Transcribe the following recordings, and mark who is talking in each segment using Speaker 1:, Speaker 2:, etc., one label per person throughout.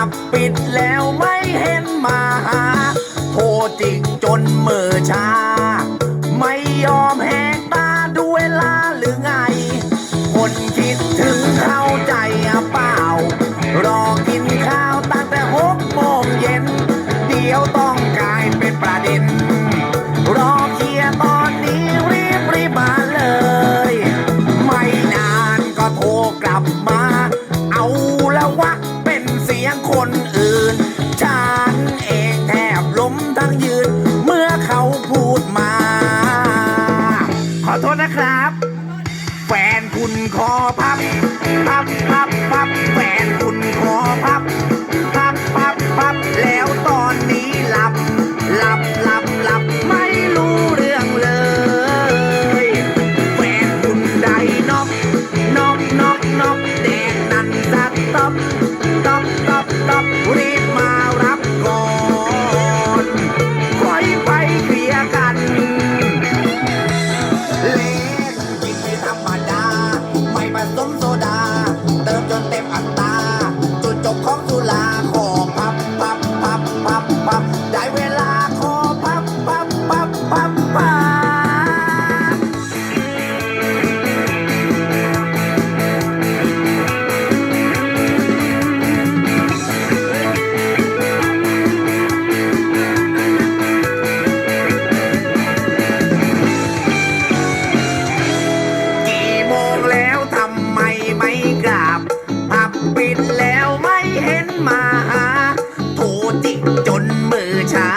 Speaker 1: ับปิดแล้วไม่เห็นมาโทรจิกจนมือชา ไม่ยอม ครับ แฟนคุณขอพับ พับพับพับแฟนคุณขอพับ พับพับพับแล้วตอนนี้หลับ หลับหลับหลับไม่รู้เรื่องเลย แฟนคุณใดนอกนอกนอกนอกแดงนั่นสต๊อป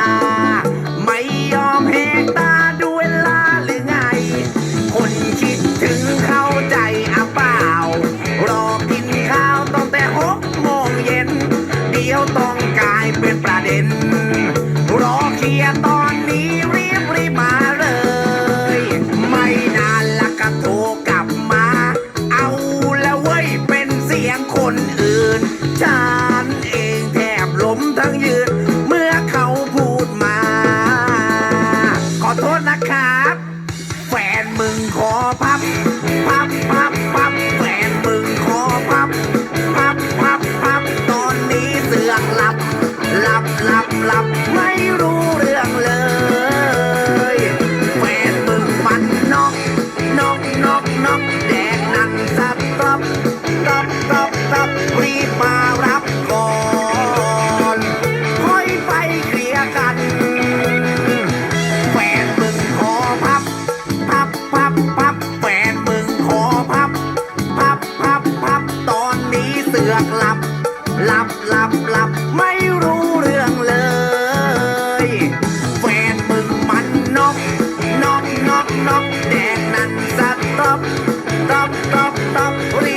Speaker 1: า ไม่ยอมเหกตาดูเวลาหรือไง คนคิดถึงเข้าใจอะเปล่า รอกินข้าวตั้งแต่หกโมงเย็น เดี๋ยวต้องกลายเป็นประเด็น รอเคลียร์ต่อับไม่รู้เรื่องเลยแฟนมึงมันนกนกนกนกแดงนั่นสต๊อปตบอปตบตบรี